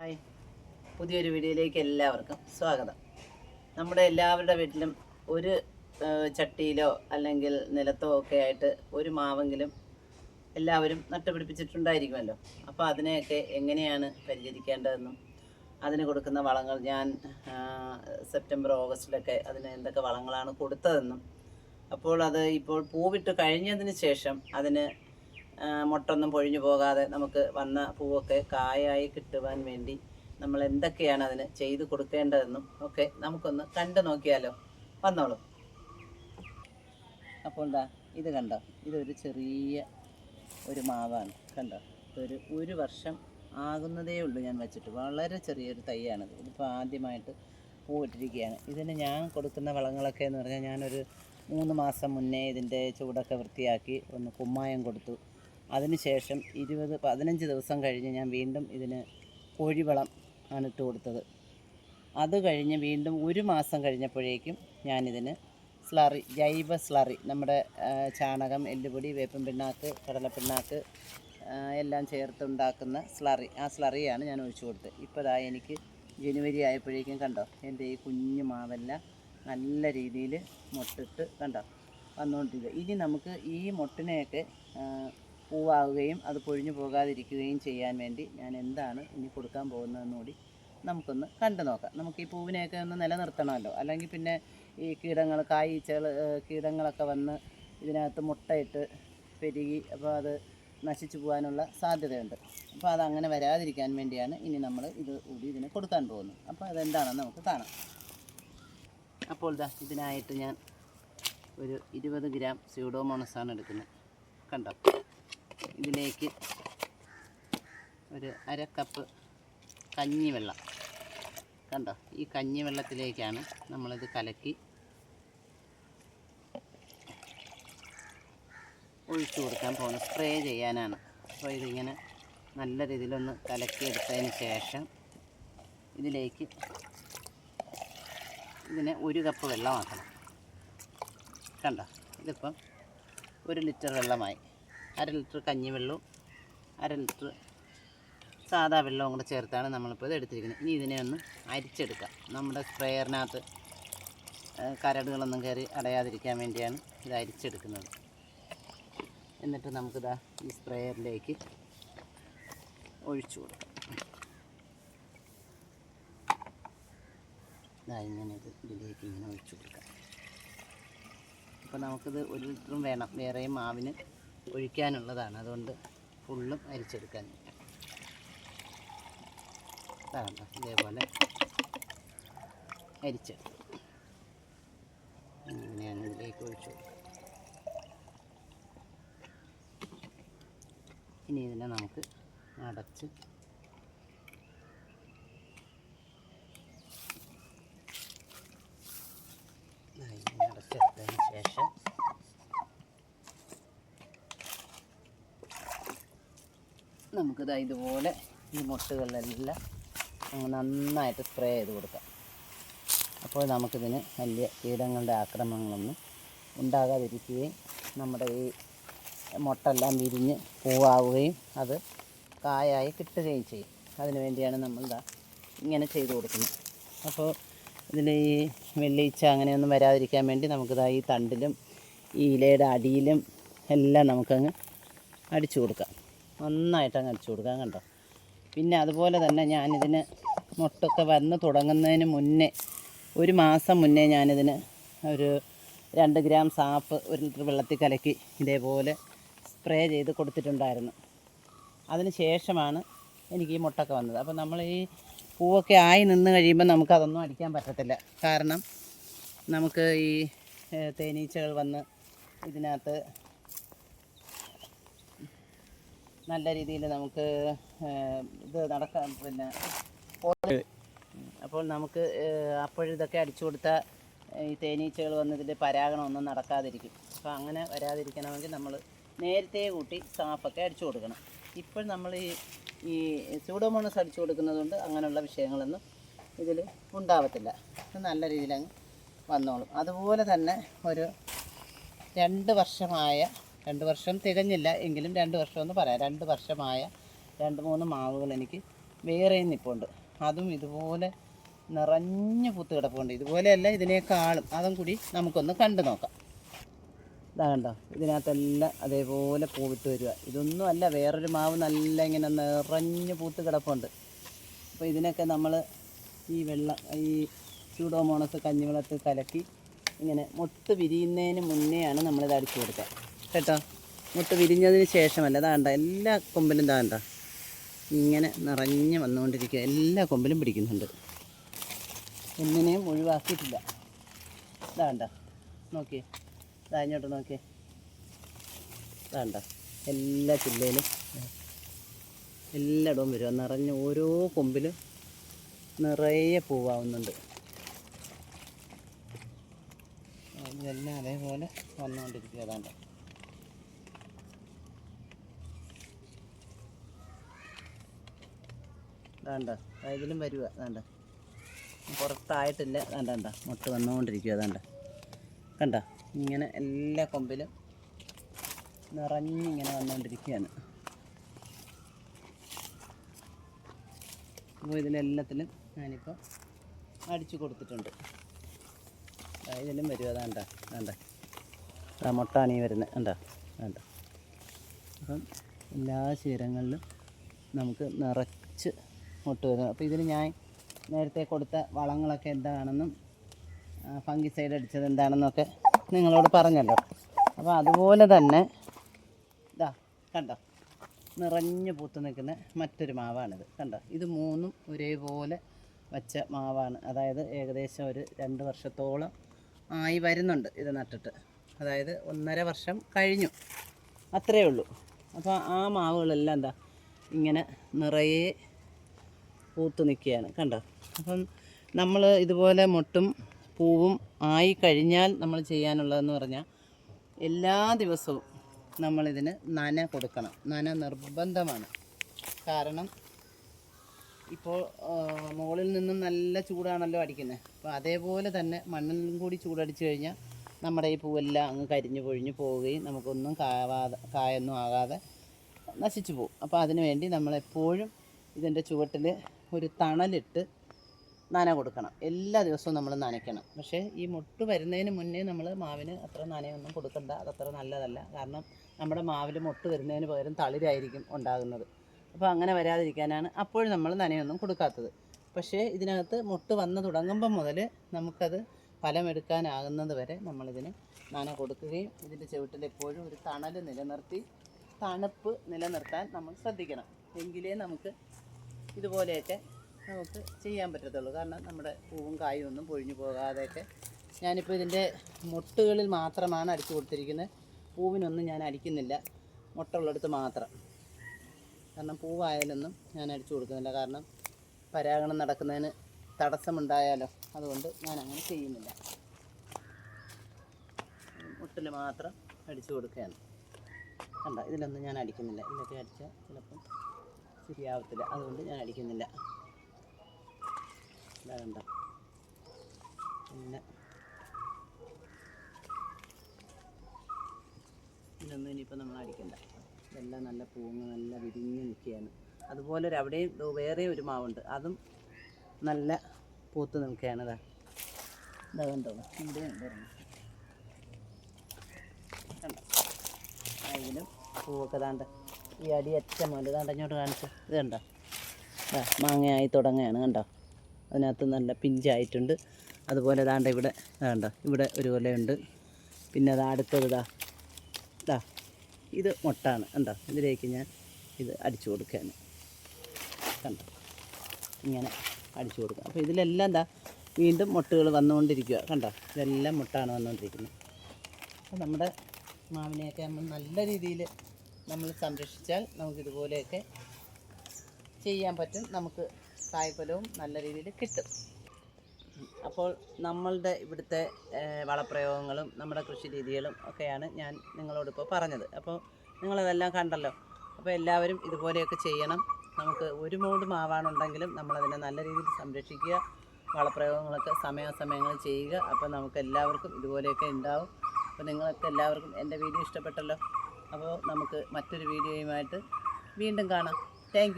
Hi. പുതിയൊരു വീഡിയോയിലേക്ക് എല്ലാവർക്കും സ്വാഗതം. നമ്മുടെ എല്ലാവരുടെ വീട്ടിലും ഒരു ചട്ടിയിലോ അല്ലെങ്കിൽ നിലത്തോ ഒക്കെ ആയിട്ട് ഒരു മാവെങ്കിലും എല്ലാവരും നട്ടുപിടിപ്പിച്ചിട്ടുണ്ടായിരിക്കുമല്ലോ. അപ്പോൾ അതിനെയൊക്കെ എങ്ങനെയാണ് പരിചരിക്കേണ്ടതെന്നും അതിന് കൊടുക്കുന്ന വളങ്ങൾ ഞാൻ സെപ്റ്റംബർ ഓഗസ്റ്റിലൊക്കെ അതിന് എന്തൊക്കെ വളങ്ങളാണ് കൊടുത്തതെന്നും അപ്പോൾ അത് ഇപ്പോൾ പൂവിട്ട് കഴിഞ്ഞതിന് ശേഷം അതിന് മൊട്ടൊന്നും പൊഴിഞ്ഞു പോകാതെ നമുക്ക് വന്ന പൂവൊക്കെ കായായി കിട്ടുവാൻ വേണ്ടി നമ്മൾ എന്തൊക്കെയാണ് അതിന് ചെയ്തു കൊടുക്കേണ്ടതെന്നും ഒക്കെ നമുക്കൊന്ന് കണ്ടു നോക്കിയാലോ. വന്നോളൂ. അപ്പോൾ എന്താ ഇത് കണ്ടോ? ഇതൊരു ചെറിയ ഒരു മാവാണ്. കണ്ടോ? ഇതൊരു ഒരു വർഷം ആകുന്നതേ ഉള്ളൂ ഞാൻ വെച്ചിട്ട്. വളരെ ചെറിയൊരു തൈയാണിത്. ഇതിപ്പോൾ ആദ്യമായിട്ട് പൂവിട്ടിരിക്കുകയാണ്. ഇതിന് ഞാൻ കൊടുക്കുന്ന വളങ്ങളൊക്കെ എന്ന് പറഞ്ഞാൽ ഞാനൊരു മൂന്ന് മാസം മുന്നേ ഇതിന്റെ ചൂടൊക്കെ വൃത്തിയാക്കി ഒന്ന് കുമ്മായം കൊടുത്തു. അതിനുശേഷം ഇരുപത് പതിനഞ്ച് ദിവസം കഴിഞ്ഞ് ഞാൻ വീണ്ടും ഇതിന് കോഴിവളം ആണ് ഇട്ട് കൊടുത്തത്. അത് കഴിഞ്ഞ് വീണ്ടും ഒരു മാസം കഴിഞ്ഞപ്പോഴേക്കും ഞാനിതിന് സ്ലറി ജൈവ സ്ലറി നമ്മുടെ ചാണകം എല്ലുപൊടി വേപ്പൻ പിണ്ണാക്ക് കടലപ്പിണ്ണാക്ക് എല്ലാം ചേർത്തുണ്ടാക്കുന്ന സ്ലറി ആ സ്ലറിയാണ് ഞാൻ ഒഴിച്ചു കൊടുത്തത്. ഇപ്പോൾ ഇതാ എനിക്ക് ജനുവരി ആയപ്പോഴേക്കും കണ്ടോ എന്റെ ഈ കുഞ്ഞു മാവെല്ലാം നല്ല രീതിയിൽ മുട്ടിട്ട് കണ്ടോ വന്നുകൊണ്ടിരിക്കുക ഇനി നമുക്ക് ഈ മുട്ടിനെയൊക്കെ പൂവാകുകയും അത് പൊഴിഞ്ഞു പോകാതിരിക്കുകയും ചെയ്യാൻ വേണ്ടി ഞാൻ എന്താണ് ഇനി കൊടുക്കാൻ പോകുന്നതെന്ന് കൂടി നമുക്കൊന്ന് കണ്ടു നോക്കാം. നമുക്ക് ഈ പൂവിനെയൊക്കെ ഒന്ന് നിലനിർത്തണമല്ലോ. അല്ലെങ്കിൽ പിന്നെ ഈ കീടങ്ങൾ കായ്ച്ചകൾ കീടങ്ങളൊക്കെ വന്ന് ഇതിനകത്ത് മുട്ടയിട്ട് പെരുകി അപ്പോൾ അത് നശിച്ചു പോകാനുള്ള സാധ്യതയുണ്ട്. അപ്പോൾ അത് അങ്ങനെ വരാതിരിക്കാൻ വേണ്ടിയാണ് ഇനി നമ്മൾ ഇത് കൂടി ഇതിന് കൊടുക്കാൻ പോകുന്നത്. അപ്പോൾ അതെന്താണെന്ന് നമുക്ക് കാണാം. അപ്പോൾ ദാ ഇതിനായിട്ട് ഞാൻ ഒരു ഇരുപത് ഗ്രാം സ്യൂഡോമോണസാണ് എടുക്കുന്നത്. കണ്ടോ? ഇതിലേക്ക് ഒരു അര കപ്പ് കഞ്ഞിവെള്ളം. കണ്ടോ? ഈ കഞ്ഞിവെള്ളത്തിലേക്കാണ് നമ്മളിത് കലക്കി ഒഴിച്ചു കൊടുക്കാൻ പോകുന്നത്. സ്പ്രേ ചെയ്യാനാണ്. അപ്പോൾ ഇതിങ്ങനെ നല്ല രീതിയിലൊന്ന് കലക്കിയെടുത്തതിന് ശേഷം ഇതിലേക്ക് ഇതിനെ ഒരു കപ്പ് വെള്ളമാക്കണം. കണ്ടോ? ഇതിപ്പം ഒരു ലിറ്റർ വെള്ളമായി. അര ലിറ്റർ കഞ്ഞിവെള്ളവും അര ലിറ്റർ സാധാ വെള്ളവും കൂടെ ചേർത്താണ് നമ്മളിപ്പോൾ ഇത് എടുത്തിരിക്കുന്നത്. ഇനി ഇതിനെ ഒന്ന് അരിച്ചെടുക്കാം. നമ്മുടെ സ്പ്രെയറിനകത്ത് കരടുകളൊന്നും കയറി അടയാതിരിക്കാൻ വേണ്ടിയാണ് ഇത് അരിച്ചെടുക്കുന്നത്. എന്നിട്ട് നമുക്കിതാ ഈ സ്പ്രേയറിലേക്ക് ഒഴിച്ചു കൊടുക്കാം. ഇങ്ങനെ ഇത് ഇതിലേക്ക് ഇങ്ങനെ ഒഴിച്ചു കൊടുക്കാം. അപ്പോൾ നമുക്കിത് ഒരു ലിറ്ററും വേണം. വേറെയും മാവിന് ഒഴിക്കാനുള്ളതാണ്. അതുകൊണ്ട് ഫുള്ളും അരിച്ചെടുക്കാൻ അതാണ് ഇതേപോലെ അരിച്ചെടുക്കും ഇങ്ങനെയാണ് ഇതിലേക്ക് ഒഴിച്ചു. ഇനി ഇതിനെ നമുക്ക് അടച്ച് ദാ ഇങ്ങനെ അടച്ചെടുത്തതിന് ശേഷം നമുക്കിതാ ഇതുപോലെ ഈ മുട്ടുകളിലെല്ലാം നന്നായിട്ട് സ്പ്രേ ചെയ്ത് കൊടുക്കാം. അപ്പോൾ നമുക്കിതിന് വലിയ കീടങ്ങളുടെ ആക്രമണങ്ങളൊന്നും ഉണ്ടാകാതിരിക്കുകയും നമ്മുടെ ഈ മുട്ടെല്ലാം വിരിഞ്ഞ് പൂവാവുകയും അത് കായായി കിട്ടുകയും ചെയ്യും. അതിനു വേണ്ടിയാണ് നമ്മൾ ഇതാ ഇങ്ങനെ ചെയ്തു കൊടുക്കുന്നത്. അപ്പോൾ ഇതിൽ ഈ വെള്ളിയിച്ച അങ്ങനെയൊന്നും വരാതിരിക്കാൻ വേണ്ടി നമുക്കിതാ ഈ തണ്ടിലും ഈ ഇലയുടെ അടിയിലും എല്ലാം നമുക്കങ്ങ് അടിച്ചു കൊടുക്കാം. നന്നായിട്ട് അങ്ങ് അടിച്ചു കൊടുക്കാം കണ്ടോ? പിന്നെ അതുപോലെ തന്നെ ഞാനിതിന് മുട്ടൊക്കെ വന്ന് തുടങ്ങുന്നതിന് മുന്നേ ഒരു മാസം മുന്നേ ഞാനിതിന് ഒരു രണ്ട് ഗ്രാം സാപ്പ് ഒരു ലിറ്റർ വെള്ളത്തിൽ കലക്കി ഇതേപോലെ സ്പ്രേ ചെയ്ത് കൊടുത്തിട്ടുണ്ടായിരുന്നു. അതിന് ശേഷമാണ് എനിക്ക് ഈ മുട്ടൊക്കെ വന്നത്. അപ്പോൾ നമ്മൾ ഈ പൂവൊക്കെ ആയി നിന്ന് കഴിയുമ്പോൾ നമുക്കതൊന്നും അടിക്കാൻ പറ്റത്തില്ല. കാരണം നമുക്ക് ഈ തേനീച്ചകൾ വന്ന് ഇതിനകത്ത് നല്ല രീതിയിൽ നമുക്ക് ഇത് നടക്കാൻ പിന്നെ അപ്പോൾ നമുക്ക് അപ്പോഴിതൊക്കെ അടിച്ചു കൊടുത്ത ഈ തേനീച്ചകൾ വന്നതിന്റെ പരാഗണം ഒന്നും നടക്കാതിരിക്കും. അപ്പോൾ അങ്ങനെ വരാതിരിക്കണമെങ്കിൽ നമ്മൾ നേരത്തെ കൂട്ടി സാഫൊക്കെ അടിച്ചു കൊടുക്കണം. ഇപ്പോൾ നമ്മൾ ഈ ഈ സൂഡോമോണസ് അടിച്ചു കൊടുക്കുന്നതുകൊണ്ട് അങ്ങനെയുള്ള വിഷയങ്ങളൊന്നും ഇതിൽ ഉണ്ടാവത്തില്ല. ഇത് നല്ല രീതിയിൽ അങ്ങ് വന്നോളും. അതുപോലെ തന്നെ ഒരു രണ്ട് വർഷമായ രണ്ട് വർഷം തികഞ്ഞില്ല എങ്കിലും രണ്ട് വർഷം എന്ന് പറയാം. രണ്ട് വർഷമായ രണ്ട് മൂന്ന് മാവുകൾ എനിക്ക് വേറെയും നിപ്പുണ്ട്. അതും ഇതുപോലെ നിറഞ്ഞു പൂത്ത് കിടപ്പുണ്ട്. ഇതുപോലെയല്ല ഇതിനേക്കാളും. അതും കൂടി നമുക്കൊന്ന് കണ്ടു നോക്കാം. ഇതാ കണ്ടോ? ഇതിനകത്തെല്ലാം അതേപോലെ പൂവിട്ട് വരിക. ഇതൊന്നും അല്ല വേറൊരു മാവ് നല്ല ഇങ്ങനെ നിറഞ്ഞു പൂത്ത് കിടപ്പുണ്ട്. അപ്പോൾ ഇതിനൊക്കെ നമ്മൾ ഈ വെള്ളം ഈ ചൂടോമോണസ് കഞ്ഞിവെള്ളത്തിൽ കലക്കി ഇങ്ങനെ മൊട്ട് വിരിയുന്നതിന് മുന്നെയാണ് നമ്മളിത് അടിച്ചു കൊടുക്കുക. കേട്ടോ. മുട്ട് വിരിഞ്ഞതിന് ശേഷമല്ല. താണ്ട എല്ലാ കൊമ്പിലും ഇതാണ്ട ഇങ്ങനെ നിറഞ്ഞ് വന്നുകൊണ്ടിരിക്കുക. എല്ലാ കൊമ്പിലും പിടിക്കുന്നുണ്ട്. ഒന്നിനെയും ഒഴിവാക്കിയിട്ടില്ല. ഇതാണ്ട നോക്കിയേ ഇതാ ഇങ്ങോട്ട് നോക്കിയേ ഇതാണ്ട എല്ലാ ചില്ലയിലും എല്ലായിടവും വരിക നിറഞ്ഞ് ഓരോ കൊമ്പിലും നിറയെ പൂവാവുന്നുണ്ട്. ഇതെല്ലാം അതേപോലെ വന്നുകൊണ്ടിരിക്കുക. അതാണ്ട് വേണ്ട ഇതിലും വരുക വേണ്ട പുറത്തായിട്ടില്ല വേണ്ട വേണ്ട മുട്ട വന്നുകൊണ്ടിരിക്കുക വേണ്ട കണ്ട ഇങ്ങനെ എല്ലാ കൊമ്പിലും നിറഞ്ഞിങ്ങനെ വന്നുകൊണ്ടിരിക്കുകയാണ്. അപ്പോൾ ഇതിലെല്ലാത്തിലും ഞാനിപ്പോൾ അടിച്ചു കൊടുത്തിട്ടുണ്ട്. ഇതിലും വരും അതാണ്ട വേണ്ട ആ മുട്ടാണി വരുന്നത് വേണ്ട വേണ്ട അപ്പം എല്ലാ ശീരങ്ങളിലും നമുക്ക് നിറച്ച് മുട്ട വരുന്നത്. അപ്പോൾ ഇതിന് ഞാൻ നേരത്തെ കൊടുത്ത വളങ്ങളൊക്കെ എന്താണെന്നും ഫംഗിസൈഡ് അടിച്ചത് എന്താണെന്നൊക്കെ നിങ്ങളോട് പറഞ്ഞല്ലോ. അപ്പോൾ അതുപോലെ തന്നെ ഇതാ കണ്ടോ? നിറഞ്ഞു പൂത്ത് നിൽക്കുന്ന മറ്റൊരു മാവാണിത്. കണ്ടോ? ഇത് മൂന്നും ഒരേപോലെ വച്ച മാവാണ്. അതായത് ഏകദേശം ഒരു രണ്ട് വർഷത്തോളം ആയി വരുന്നുണ്ട് ഇത് നട്ടിട്ട്. അതായത് ഒന്നര വർഷം കഴിഞ്ഞു. അത്രയേ ഉള്ളൂ. അപ്പോൾ ആ മാവുകളെല്ലാം എന്താ ഇങ്ങനെ നിറയെ പൂത്ത് നിൽക്കുകയാണ്. കണ്ടോ? അപ്പം നമ്മൾ ഇതുപോലെ മൊട്ടും പൂവും ആയി കഴിഞ്ഞാൽ നമ്മൾ ചെയ്യാനുള്ളതെന്ന് പറഞ്ഞാൽ എല്ലാ ദിവസവും നമ്മളിതിന് നന കൊടുക്കണം. നന നിർബന്ധമാണ്. കാരണം ഇപ്പോൾ മുകളിൽ നിന്നും നല്ല ചൂടാണല്ലോ അടിക്കുന്നത് അപ്പോൾ അതേപോലെ തന്നെ മണ്ണിലും കൂടി ചൂടടിച്ചു കഴിഞ്ഞാൽ നമ്മുടെ ഈ പൂവെല്ലാം അങ്ങ് കരിഞ്ഞു പൊഴിഞ്ഞു പോവുകയും നമുക്കൊന്നും കാവാതെ കായൊന്നും ആകാതെ നശിച്ചു പോകും. അപ്പോൾ അതിനു വേണ്ടി നമ്മളെപ്പോഴും ഇതിന്റെ ചുവട്ടിൽ ഒരു തണലിട്ട് നന കൊടുക്കണം. എല്ലാ ദിവസവും നമ്മൾ നനയ്ക്കണം. പക്ഷേ ഈ മുട്ട് വരുന്നതിന് മുന്നേ നമ്മൾ മാവിന് അത്ര നനയൊന്നും കൊടുക്കണ്ട. അതത്ര നല്ലതല്ല. കാരണം നമ്മുടെ മാവിൽ മുട്ട് വരുന്നതിന് പകരം തളിരായിരിക്കും ഉണ്ടാകുന്നത്. അപ്പോൾ അങ്ങനെ വരാതിരിക്കാനാണ് അപ്പോഴും നമ്മൾ നനയൊന്നും കൊടുക്കാത്തത്. പക്ഷേ ഇതിനകത്ത് മുട്ട് വന്ന് തുടങ്ങുമ്പം മുതൽ നമുക്കത് ഫലമെടുക്കാനാകുന്നത് വരെ നമ്മളിതിന് നന കൊടുക്കുകയും ഇതിന്റെ ചുവട്ടിൽ എപ്പോഴും ഒരു തണൽ നിലനിർത്തി തണുപ്പ് നിലനിർത്താൻ നമ്മൾ ശ്രദ്ധിക്കണം. എങ്കിലേ നമുക്ക് ഇതുപോലെയൊക്കെ നമുക്ക് ചെയ്യാൻ പറ്റത്തുള്ളൂ. കാരണം നമ്മുടെ പൂവും കായും ഒന്നും പൊഴിഞ്ഞു പോകാതെയൊക്കെ ഞാനിപ്പോൾ ഇതിന്റെ മുട്ടുകളിൽ മാത്രമാണ് അടിച്ചു കൊടുത്തിരിക്കുന്നത്. പൂവിനൊന്നും ഞാൻ അടിക്കുന്നില്ല. മുട്ടുള്ളിടത്ത് മാത്രം. കാരണം പൂവായാലൊന്നും ഞാൻ അടിച്ചു കൊടുക്കുന്നില്ല. കാരണം പരാഗണം നടക്കുന്നതിന് തടസ്സമുണ്ടായാലോ? അതുകൊണ്ട് ഞാൻ അങ്ങനെ ചെയ്യുന്നില്ല. മുട്ടിൽ മാത്രം അടിച്ചു കൊടുക്കുകയാണ്. കണ്ട? ഇതിലൊന്നും ഞാൻ അടിക്കുന്നില്ല. ഇതിലൊക്കെ അടിച്ചാൽ ചിലപ്പം ശരിയാവത്തില്ല. അതുകൊണ്ട് ഞാൻ അടിക്കുന്നില്ല. വേണ്ട പിന്നെ ഇതൊന്നും ഇനിയിപ്പോൾ നമ്മൾ അടിക്കണ്ട. ഇതെല്ലാം നല്ല പൂങ്ങ് നല്ല വിരിഞ്ഞ് നിൽക്കുകയാണ്. അതുപോലെ ഒരു അവിടെയും വേറെ ഒരു മാവുണ്ട്. അതും നല്ല പൂത്ത് നിൽക്കുകയാണ് ഇതാ ഇതാ കണ്ടോ? ഇവിടെ ഉണ്ട് അതിലും പൂവൊക്കെ ദാണ്ട് ഈ അടിയറ്റ മുതൽ ഇതാണ്ട് കാണിച്ചു. ഇത് കണ്ടോ? മാങ്ങയായി തുടങ്ങുകയാണ് കണ്ടോ? അതിനകത്ത് നല്ല പിഞ്ചായിട്ടുണ്ട്. അതുപോലെ ഇതാണ്ട് ഇവിടെ ഇതാണ്ടോ ഇവിടെ ഒരു കൊലയുണ്ട് പിന്നെ അത് അടുത്തത് ഇതാ ഇതാ ഇത് മുട്ടാണ് കണ്ടോ? ഇതിലേക്ക് ഞാൻ ഇത് അടിച്ചു കൊടുക്കുകയാണ്. കണ്ടോ? ഇങ്ങനെ അടിച്ചു കൊടുക്കുക. അപ്പോൾ ഇതിലെല്ലാം എന്താ വീണ്ടും മുട്ടുകൾ വന്നുകൊണ്ടിരിക്കുക. കണ്ടോ? ഇതെല്ലാം മുട്ടാണ് വന്നുകൊണ്ടിരിക്കുന്നത്. അപ്പോൾ നമ്മുടെ മാവിനെയൊക്കെ നമ്മൾ നല്ല രീതിയിൽ നമ്മൾ സംരക്ഷിച്ചാൽ നമുക്കിതുപോലെയൊക്കെ ചെയ്യാൻ പറ്റും. നമുക്ക് കായ്ഫലവും നല്ല രീതിയിൽ കിട്ടും. അപ്പോൾ നമ്മളുടെ ഇവിടുത്തെ വളപ്രയോഗങ്ങളും നമ്മുടെ കൃഷി രീതികളും ഒക്കെയാണ് ഞാൻ നിങ്ങളോടിപ്പോൾ പറഞ്ഞത്. അപ്പോൾ നിങ്ങളതെല്ലാം കണ്ടല്ലോ. അപ്പോൾ എല്ലാവരും ഇതുപോലെയൊക്കെ ചെയ്യണം. നമുക്ക് ഒരു മൂട് മാവാണുണ്ടെങ്കിലും നമ്മളതിനെ നല്ല രീതിയിൽ സംരക്ഷിക്കുക വളപ്രയോഗങ്ങളൊക്കെ സമയാസമയങ്ങളിൽ ചെയ്യുക. അപ്പോൾ നമുക്ക് എല്ലാവർക്കും ഇതുപോലെയൊക്കെ ഉണ്ടാവും. അപ്പോൾ നിങ്ങൾക്ക് എല്ലാവർക്കും എന്റെ വീഡിയോ ഇഷ്ടപ്പെട്ടല്ലോ. അപ്പോൾ നമുക്ക് മറ്റൊരു വീഡിയോയുമായിട്ട് വീണ്ടും കാണാം. താങ്ക്